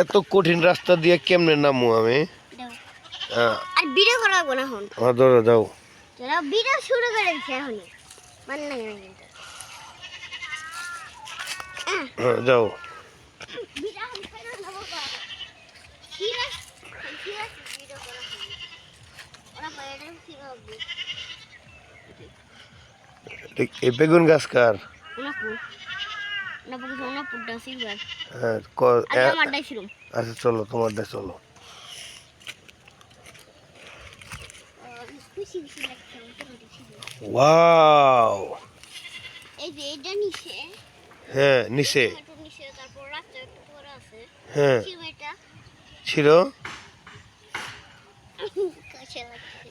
এত কঠিন রাস্তা দিয়ে কেমনে নামু আমি? আর ভিডিও করা লাগবো না এখন? আমার ধরো যাও ভিডিও শুরু করে দিচ্ছে এখনই। মানে না কিন্তু। যাও। ভিডিও এখন ফেরত নেব বা। সিরিয়াস সিরিয়াস ভিডিও করা এই বেগুন গাছ কার? হ্যাঁ আচ্ছা চলো তোমার দেশ চলো। ওয়াও। এই যে এটা নিচে। হ্যাঁ নিচে। তারপর রাস্তা একটু পরে আছে। হ্যাঁ। ছিল?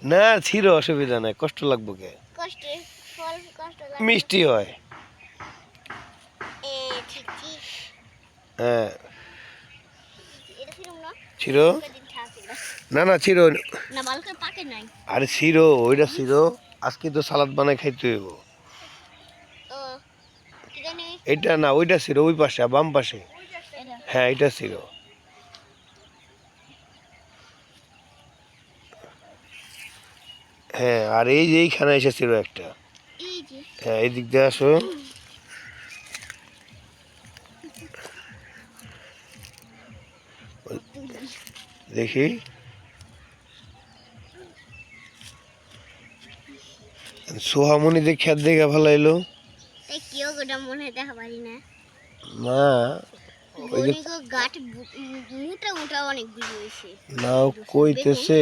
না ছিল অসুবিধা নাই। কষ্ট লাগবো কে? কষ্ট। মিষ্টি হয়। হ্যাঁ। ছিল না না ছিল আরে ছিল ওইটা ছিল আজকে তো সালাদ বানাই খাইতে হইব। এটা না, ওইটা ছিল ওই পাশে বাম পাশে। হ্যাঁ এটা ছিল হ্যাঁ আর এই যে এইখানে এসেছিল একটা। হ্যাঁ এই দিক দিয়ে আসো। দেখি। সোহামণি দেখে খেত দেখে ভালো এলো। মনে না। না যে কইতেছে